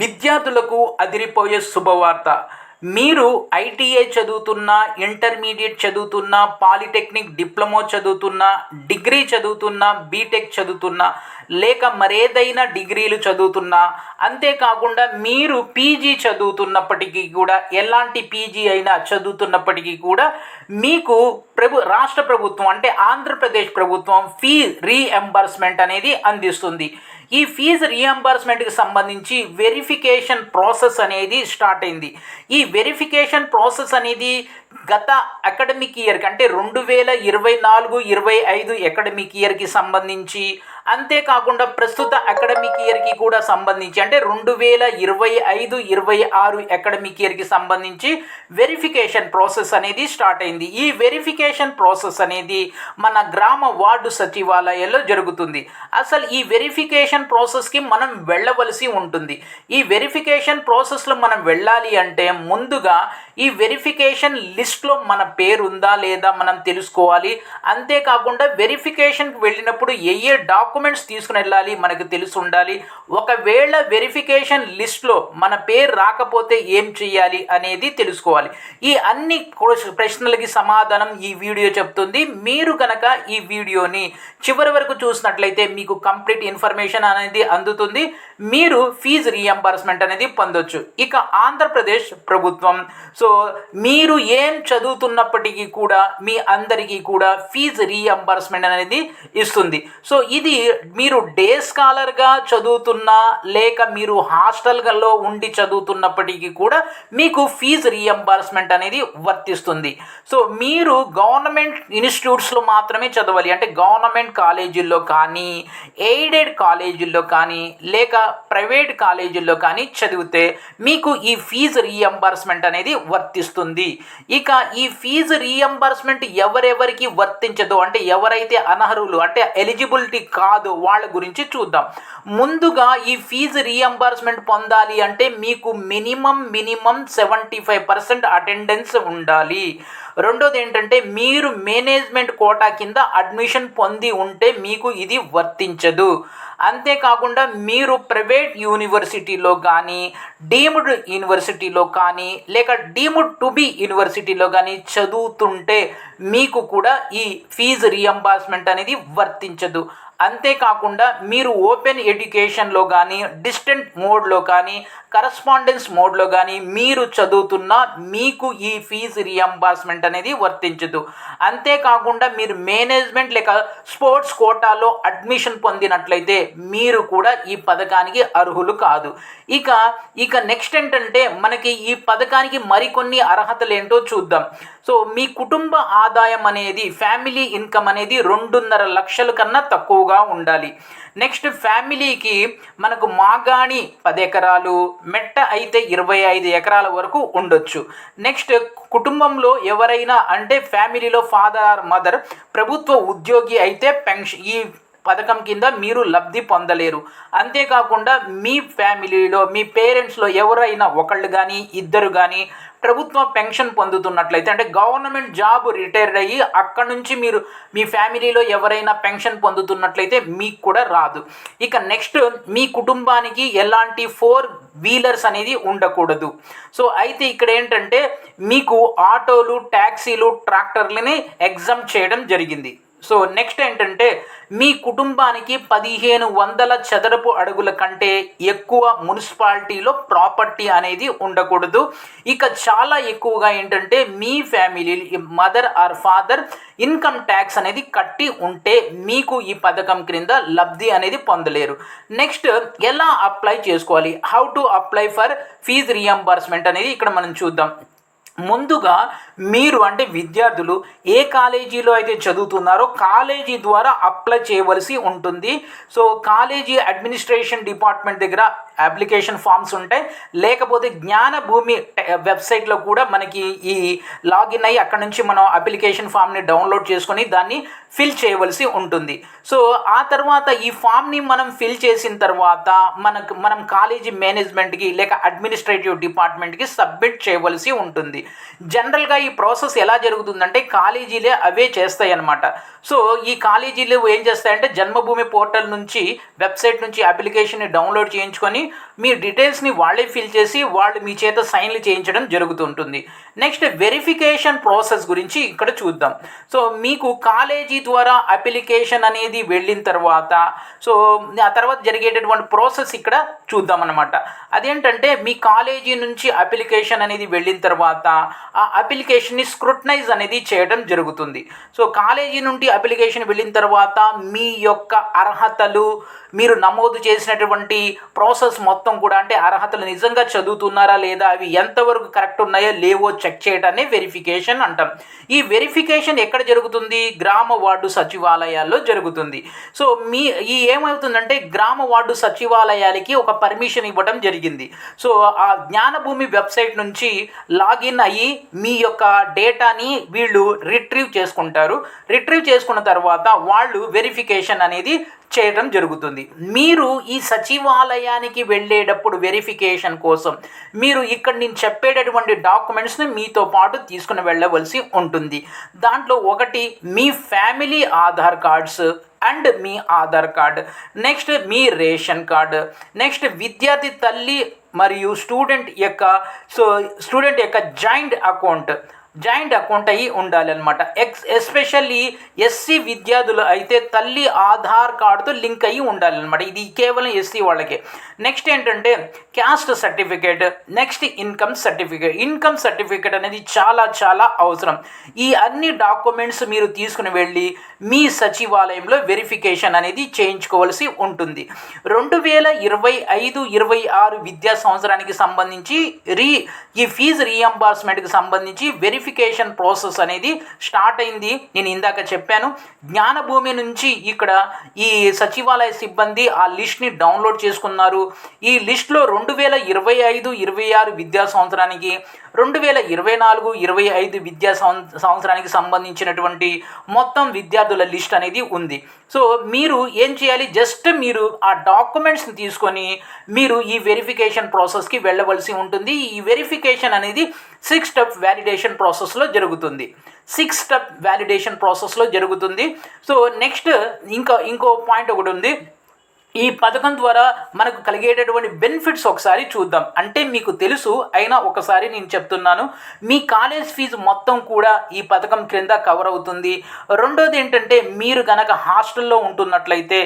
విద్యార్థులకు అదిరిపోయే శుభవార్త. మీరు ఐటీఐ చదువుతున్నా ఇంటర్మీడియట్ చదువుతున్నా పాలిటెక్నిక్ డిప్లొమా చదువుతున్నా డిగ్రీ చదువుతున్నా బీటెక్ చదువుతున్నా లేక మరేదైనా డిగ్రీలు చదువుతున్నా అంతేకాకుండా మీరు పీజీ చదువుతున్నప్పటికీ కూడా ఎలాంటి పీజీ అయినా చదువుతున్నప్పటికీ కూడా మీకు ప్రభు రాష్ట్ర ప్రభుత్వం అంటే ఆంధ్రప్రదేశ్ ప్రభుత్వం ఫీ రీఎంబర్స్మెంట్ అనేది అందిస్తుంది. ఈ ఫీజు రియంబర్స్మెంట్కి సంబంధించి వెరిఫికేషన్ ప్రాసెస్ అనేది స్టార్ట్ అయింది. ఈ వెరిఫికేషన్ ప్రాసెస్ అనేది గత అకాడమిక్ ఇయర్కి అంటే రెండు వేల ఇరవై నాలుగు ఇరవై ఐదు అకాడమిక్ ఇయర్కి సంబంధించి అంతేకాకుండా ప్రస్తుత అకాడమిక్ ఇయర్కి కూడా సంబంధించి అంటే రెండు వేల ఇరవై ఐదు ఇరవై ఆరు అకాడమిక్ ఇయర్కి సంబంధించి వెరిఫికేషన్ ప్రాసెస్ అనేది స్టార్ట్ అయింది. ఈ వెరిఫికేషన్ ప్రాసెస్ అనేది మన గ్రామ వార్డు సచివాలయాల్లో జరుగుతుంది. అసలు ఈ వెరిఫికేషన్ ప్రాసెస్కి మనం వెళ్ళవలసి ఉంటుంది. ఈ వెరిఫికేషన్ ప్రాసెస్లో మనం వెళ్ళాలి అంటే ముందుగా ఈ వెరిఫికేషన్ లిస్ట్లో మన పేరు ఉందా లేదా మనం తెలుసుకోవాలి. అంతేకాకుండా వెరిఫికేషన్కి వెళ్ళినప్పుడు ఏ ఏ డాక్యుమెంట్స్ తీసుకుని వెళ్ళాలి మనకు తెలిసి ఉండాలి. ఒకవేళ వెరిఫికేషన్ లిస్ట్లో మన పేరు రాకపోతే ఏం చేయాలి అనేది తెలుసుకోవాలి. ఈ అన్ని ప్రశ్నలకి సమాధానం ఈ వీడియో చెప్తుంది. మీరు కనుక ఈ వీడియోని చివరి వరకు చూసినట్లయితే మీకు కంప్లీట్ ఇన్ఫర్మేషన్ అనేది అందుతుంది. మీరు ఫీజు రీఎంబర్స్మెంట్ అనేది పొందొచ్చు. ఇక ఆంధ్రప్రదేశ్ ప్రభుత్వం. సో మీరు ఏం చదువుతున్నప్పటికీ కూడా మీ అందరికీ కూడా ఫీజు రీఎంబర్స్మెంట్ అనేది ఇస్తుంది. సో ఇది మీరు డే స్కాలర్గా చదువుతున్నా లేక మీరు హాస్టల్లో ఉండి చదువుతున్నప్పటికీ కూడా మీకు ఫీజు రీఎంబర్స్మెంట్ అనేది వర్తిస్తుంది. సో మీరు గవర్నమెంట్ ఇన్స్టిట్యూట్స్లో మాత్రమే చదవాలి. అంటే గవర్నమెంట్ కాలేజీల్లో కానీ ఎయిడెడ్ కాలేజీల్లో కానీ లేక ప్రైవేట్ కాలేజీల్లో కానీ చదివితే మీకు ఈ ఫీజు రీఎంబర్స్మెంట్ అనేది వర్తిస్తుంది. ఇక ఈ ఫీజు రీఎంబర్స్మెంట్ ఎవరెవరికి వర్తించదు? అంటే ఎవరైతే అనర్హులు అంటే ఎలిజిబిలిటీ కాదు వాళ్ళ గురించి చూద్దాం. ముందుగా ఈ ఫీజు రీఎంబర్స్మెంట్ పొందాలి అంటే మీకు minimum minimum seventy five percent attendance ఉండాలి. రెండోది ఏంటంటే మీరు మేనేజ్మెంట్ కోటా కింద అడ్మిషన్ పొంది ఉంటే మీకు ఇది వర్తించదు. అంతేకాకుండా మీరు ప్రైవేట్ యూనివర్సిటీలో కానీ డీమ్డ్ యూనివర్సిటీలో కానీ లేక డీమ్డ్ టు బి యూనివర్సిటీలో కానీ చదువుతుంటే మీకు కూడా ఈ ఫీజు రియంబర్స్మెంట్ అనేది వర్తించదు. అంతేకాకుండా మీరు ఓపెన్ ఎడ్యుకేషన్లో కానీ డిస్టెంట్ మోడ్లో కానీ కరస్పాండెన్స్ మోడ్లో కానీ మీరు చదువుతున్న మీకు ఈ ఫీజు రియంబర్స్మెంట్ అనేది వర్తించదు. అంతేకాకుండా మీరు మేనేజ్మెంట్ లేక స్పోర్ట్స్ కోటాలో అడ్మిషన్ పొందినట్లయితే మీరు కూడా ఈ పథకానికి అర్హులు కాదు. ఇక ఇక నెక్స్ట్ ఏంటంటే మనకి ఈ పథకానికి మరికొన్ని అర్హతలు ఏంటో చూద్దాం. సో మీ కుటుంబ ఆదాయం అనేది ఫ్యామిలీ ఇన్కమ్ అనేది రెండున్నర లక్షల కన్నా తక్కువగా ఉండాలి. నెక్స్ట్ ఫ్యామిలీకి మనకు మాగాణి పది ఎకరాలు మెట్ట అయితే ఇరవై ఐదు ఎకరాల వరకు ఉండొచ్చు. నెక్స్ట్ కుటుంబంలో ఎవరైనా అంటే ఫ్యామిలీలో ఫాదర్ ఆర్ మదర్ ప్రభుత్వ ఉద్యోగి అయితే పెన్షన్ ఈ పథకం కింద మీరు లబ్ధి పొందలేరు. అంతేకాకుండా మీ ఫ్యామిలీలో మీ పేరెంట్స్లో ఎవరైనా ఒకళ్ళు కానీ ఇద్దరు కానీ ప్రభుత్వ పెన్షన్ పొందుతున్నట్లయితే అంటే గవర్నమెంట్ జాబ్ రిటైర్డ్ అయ్యి అక్కడ నుంచి మీరు మీ ఫ్యామిలీలో ఎవరైనా పెన్షన్ పొందుతున్నట్లయితే మీకు కూడా రాదు. ఇక నెక్స్ట్ మీ కుటుంబానికి ఎలాంటి ఫోర్ వీలర్స్ అనేది ఉండకూడదు. సో అయితే ఇక్కడ ఏంటంటే మీకు ఆటోలు ట్యాక్సీలు ట్రాక్టర్లని ఎగ్జామ్ చేయడం జరిగింది. సో నెక్స్ట్ ఏంటంటే మీ కుటుంబానికి పదిహేను వందల చదరపు అడుగుల కంటే ఎక్కువ మున్సిపాలిటీలో ప్రాపర్టీ అనేది ఉండకూడదు. ఇక చాలా ఎక్కువగా ఏంటంటే మీ family mother or father income tax అనేది కట్టి ఉంటే మీకు ఈ పథకం క్రింద లబ్ధి అనేది పొందలేరు. నెక్స్ట్ ఎలా అప్లై చేసుకోవాలి? How to apply for fees reimbursement అనేది ఇక్కడ మనం చూద్దాం. ముందుగా మీరు అంటే విద్యార్థులు ఏ కాలేజీలో అయితే చదువుతున్నారో కాలేజీ ద్వారా అప్లై చేయవలసి ఉంటుంది. సో కాలేజీ అడ్మినిస్ట్రేషన్ డిపార్ట్మెంట్ దగ్గర అప్లికేషన్ ఫామ్స్ ఉంటాయి. లేకపోతే జ్ఞానభూమి వెబ్సైట్లో కూడా మనకి ఈ లాగిన్ అయ్యి అక్కడ నుంచి మనం అప్లికేషన్ ఫామ్ని డౌన్లోడ్ చేసుకొని దాన్ని ఫిల్ చేయవలసి ఉంటుంది. సో ఆ తర్వాత ఈ ఫామ్ని మనం ఫిల్ చేసిన తర్వాత మనకు మనం కాలేజీ మేనేజ్మెంట్కి లేక అడ్మినిస్ట్రేటివ్ డిపార్ట్మెంట్కి సబ్మిట్ చేయవలసి ఉంటుంది. జనరల్గా ఈ ప్రాసెస్ ఎలా జరుగుతుందంటే కాలేజీలే అవే చేస్తాయి అన్నమాట సో ఈ కాలేజీలు ఏం చేస్తాయంటే జన్మభూమి పోర్టల్ నుంచి వెబ్సైట్ నుంచి అప్లికేషన్ని డౌన్లోడ్ చేయించుకొని మీ డీటెయిల్స్ని వాళ్ళే ఫిల్ చేసి వాళ్ళు మీ చేత సైన్లు చేయించడం జరుగుతుంటుంది. నెక్స్ట్ వెరిఫికేషన్ ప్రాసెస్ గురించి ఇక్కడ చూద్దాం. సో మీకు కాలేజీ ద్వారా అప్లికేషన్ అనేది వెళ్ళిన తర్వాత సో ఆ తర్వాత జరిగేటటువంటి ప్రాసెస్ ఇక్కడ చూద్దాం అనమాట అదేంటంటే మీ కాలేజీ నుంచి అప్లికేషన్ అనేది వెళ్ళిన తర్వాత ఆ అప్లికేషన్ని స్క్రూటనైజ్ అనేది చేయడం జరుగుతుంది. సో కాలేజీ నుండి అప్లికేషన్ వెళ్ళిన తర్వాత మీ యొక్క అర్హతలు మీరు నమోదు చేసినటువంటి ప్రాసెస్ మొత్తం కూడా అంటే అర్హతలు నిజంగా చదువుతున్నారా లేదా అవి ఎంతవరకు కరెక్ట్ ఉన్నాయో లేవో చెక్ చేయడాన్ని వెరిఫికేషన్ అంటాం. ఈ వెరిఫికేషన్ ఎక్కడ జరుగుతుంది? గ్రామ వార్డు సచివాలయాల్లో జరుగుతుంది. సో మీ ఈ ఏమవుతుందంటే గ్రామ వార్డు సచివాలయాలకి ఒక పర్మిషన్ ఇవ్వడం జరిగింది. సో ఆ జ్ఞానభూమి వెబ్సైట్ నుంచి లాగిన్ అయ్యి మీ యొక్క డేటాని వీళ్ళు రిట్రీవ్ చేసుకుంటారు. రిట్రీవ్ చేసుకున్న తర్వాత వాళ్ళు వెరిఫికేషన్ అనేది చేయడం జరుగుతుంది. మీరు ఈ సచివాలయానికి వెళ్ళేటప్పుడు వెరిఫికేషన్ కోసం మీరు ఇక్కడ నేను చెప్పేటటువంటి డాక్యుమెంట్స్ని మీతో పాటు తీసుకుని వెళ్ళవలసి ఉంటుంది. దాంట్లో ఒకటి మీ ఫ్యామిలీ ఆధార్ కార్డ్స్ అండ్ మీ ఆధార్ కార్డ్. నెక్స్ట్ మీ రేషన్ కార్డు. నెక్స్ట్ విద్యార్థి తల్లి మరియు స్టూడెంట్ యొక్క సో స్టూడెంట్ యొక్క జాయింట్ అకౌంట్ జాయింట్ అకౌంట్ అయ్యి ఉండాలన్నమాట. ఎక్స్ ఎస్పెషల్లీ ఎస్సీ విద్యార్థులు అయితే తల్లి ఆధార్ కార్డుతో లింక్ అయ్యి ఉండాలన్నమాట. ఇది కేవలం ఎస్సీ వాళ్ళకే. నెక్స్ట్ ఏంటంటే caste certificate next income certificate. Income certificate అనేది చాలా చాలా అవసరం. ఈ అన్ని డాక్యుమెంట్స్ మీరు తీసుకుని వెళ్ళి మీ సచివాలయంలో వెరిఫికేషన్ అనేది చేయించుకోవాల్సి ఉంటుంది. రెండు వేల ఇరవై ఐదు ఇరవై ఆరు విద్యా సంవత్సరానికి సంబంధించి రీ ఈ ఫీజు రీఎంబార్స్మెంట్కి సంబంధించి వెరిఫికేషన్ ప్రాసెస్ అనేది స్టార్ట్ అయింది. నేను ఇందాక చెప్పాను. జ్ఞానభూమి నుంచి ఇక్కడ ఈ సచివాలయ సిబ్బంది ఆ లిస్ట్ని డౌన్లోడ్ చేసుకున్నారు. ఈ లిస్ట్లో రెండు వేల ఇరవై ఐదు ఇరవై ఆరు విద్యా సంవత్సరానికి రెండు వేల ఇరవై నాలుగు ఇరవై ఐదు విద్యా సంవత్సరానికి సంబంధించినటువంటి మొత్తం విద్యార్థుల లిస్ట్ అనేది ఉంది. సో మీరు ఏం చేయాలి? జస్ట్ మీరు ఆ డాక్యుమెంట్స్ని తీసుకొని మీరు ఈ వెరిఫికేషన్ ప్రాసెస్కి వెళ్ళవలసి ఉంటుంది. ఈ వెరిఫికేషన్ అనేది సిక్స్ స్టెప్ వ్యాలిడేషన్ ప్రాసెస్లో జరుగుతుంది. సిక్స్ స్టెప్ వ్యాలిడేషన్ ప్రాసెస్లో జరుగుతుంది. సో నెక్స్ట్ ఇంకా ఇంకో పాయింట్ ఒకటి ఉంది. ఈ పథకం ద్వారా మనకు కలిగేటటువంటి బెనిఫిట్స్ ఒకసారి చూద్దాం. అంటే మీకు తెలుసు అయినా ఒకసారి నేను చెప్తున్నాను. మీ కాలేజ్ ఫీజు మొత్తం కూడా ఈ పథకం క్రింద కవర్ అవుతుంది. రెండోది ఏంటంటే మీరు కనుక హాస్టల్లో ఉంటున్నట్లయితే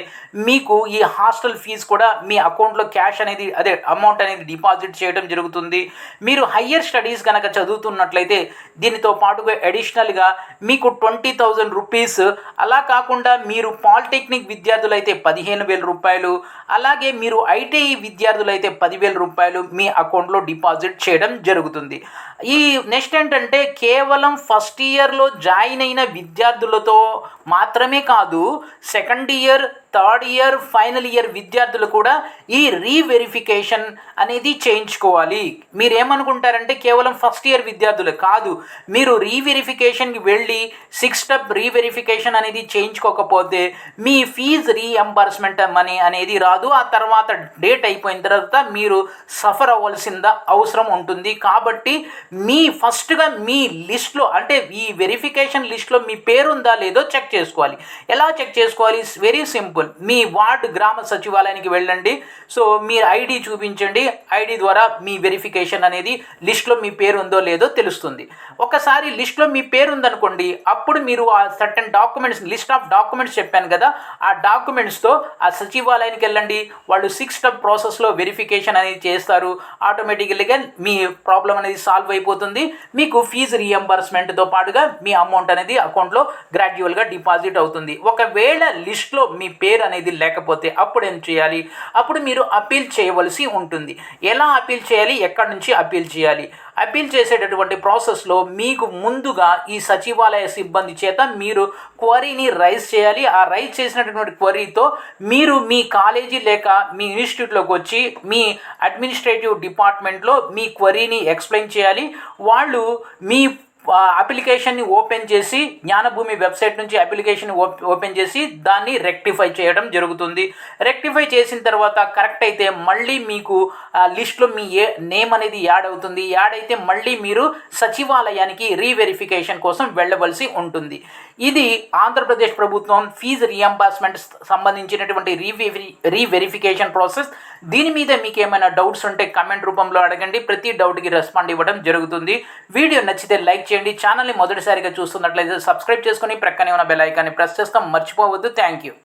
మీకు ఈ హాస్టల్ ఫీజు కూడా మీ అకౌంట్లో క్యాష్ అనేది అదే అమౌంట్ అనేది డిపాజిట్ చేయడం జరుగుతుంది. మీరు హయ్యర్ స్టడీస్ కనుక చదువుతున్నట్లయితే దీనితో పాటుగా అడిషనల్గా మీకు ట్వంటీ థౌజండ్ రూపీస్ అలా కాకుండా మీరు పాలిటెక్నిక్ విద్యార్థులు అయితే పదిహేను వేల రూపాయలు రూపాయలు. అలాగే మీరు ఐటీఐ విద్యార్థులు అయితే పదివేల రూపాయలు మీ అకౌంట్లో డిపాజిట్ చేయడం జరుగుతుంది. ఈ నెక్స్ట్ ఏంటంటే కేవలం ఫస్ట్ ఇయర్లో జాయిన్ అయిన విద్యార్థులతో మాత్రమే కాదు second year third year final year విద్యార్థులు కూడా ఈ రీవెరిఫికేషన్ అనేది చేయించుకోవాలి. మీరేమనుకుంటారంటే కేవలం ఫస్ట్ ఇయర్ విద్యార్థులు కాదు. మీరు రీవెరిఫికేషన్కి వెళ్ళి సిక్స్ స్టెప్ రీవెరిఫికేషన్ అనేది చేయించుకోకపోతే మీ ఫీజు రీఎంబర్స్మెంట్ మనీ అనేది రాదు. ఆ తర్వాత డేట్ అయిపోయిన తర్వాత మీరు సఫర్ అవ్వాల్సింద అవసరం ఉంటుంది. కాబట్టి మీ ఫస్ట్గా మీ లిస్ట్లో అంటే ఈ వెరిఫికేషన్ లిస్ట్లో మీ పేరు ఉందా లేదో చెక్ చేసుకోవాలి. ఎలా చెక్ చేసుకోవాలి? Very simple. మీ వార్డు గ్రామ సచివాలయానికి వెళ్ళండి. సో మీ ఐడి చూపించండి. ఐడి ద్వారా మీ వెరిఫికేషన్ అనేది లిస్ట్లో మీ పేరు ఉందో లేదో తెలుస్తుంది. ఒకసారి లిస్ట్లో మీ పేరు ఉందనుకోండి అప్పుడు మీరు ఆ certain documents list of documents చెప్పాను కదా ఆ డాక్యుమెంట్స్తో ఆ సచివాలయానికి వెళ్ళండి. వాళ్ళు సిక్స్ స్టెప్ ప్రాసెస్లో వెరిఫికేషన్ అనేది చేస్తారు. ఆటోమేటికల్గా మీ ప్రాబ్లం అనేది సాల్వ్ అయిపోతుంది. మీకు ఫీజు రీఎంబర్స్మెంట్తో పాటుగా మీ అమౌంట్ అనేది అకౌంట్లో గ్రాడ్యువల్గా డిపాజిట్ అవుతుంది. ఒకవేళ లిస్ట్లో మీ పేరు పేరు అనేది లేకపోతే అప్పుడు ఏం చేయాలి? అప్పుడు మీరు అప్పీల్ చేయవలసి ఉంటుంది. ఎలా అప్పీల్ చేయాలి? ఎక్కడి నుంచి అప్పీల్ చేయాలి? అప్పీల్ చేసేటటువంటి ప్రాసెస్లో మీకు ముందుగా ఈ సచివాలయ సిబ్బంది చేత మీరు క్వరీని రైజ్ చేయాలి. ఆ రైజ్ చేసినటువంటి క్వరీతో మీరు మీ కాలేజీ లేక మీ ఇన్స్టిట్యూట్లోకి వచ్చి మీ అడ్మినిస్ట్రేటివ్ డిపార్ట్మెంట్లో మీ క్వరీని ఎక్స్ప్లెయిన్ చేయాలి. వాళ్ళు మీ అప్లికేషన్ని ఓపెన్ చేసి జ్ఞానభూమి వెబ్సైట్ నుంచి అప్లికేషన్ ఓపెన్ చేసి దాన్ని రెక్టిఫై చేయడం జరుగుతుంది. రెక్టిఫై చేసిన తర్వాత కరెక్ట్ అయితే మళ్ళీ మీకు లిస్ట్లో మీ ఏ నేమ్ అనేది యాడ్ అవుతుంది. యాడ్ అయితే మళ్ళీ మీరు సచివాలయానికి రీవెరిఫికేషన్ కోసం వెళ్ళవలసి ఉంటుంది. ఇది ఆంధ్రప్రదేశ్ ప్రభుత్వం ఫీజు రియంబర్స్మెంట్ సంబంధించినటువంటి రీవెరి రీవెరిఫికేషన్ ప్రాసెస్ దీని మీద మీకు ఏమైనా డౌట్స్ ఉంటే కమెంట్ రూపంలో అడగండి. ప్రతి డౌట్కి రెస్పాండ్ ఇవ్వడం జరుగుతుంది. వీడియో నచ్చితే లైక్ చేయండి. ఛానల్ని మొదటిసారిగా చూస్తున్నట్లయితే సబ్స్క్రైబ్ చేసుకుని ప్రక్కనే ఉన్న బెల్ ఐకాన్ని ప్రెస్ చేస్తాం. మర్చిపోవద్దు. Thank you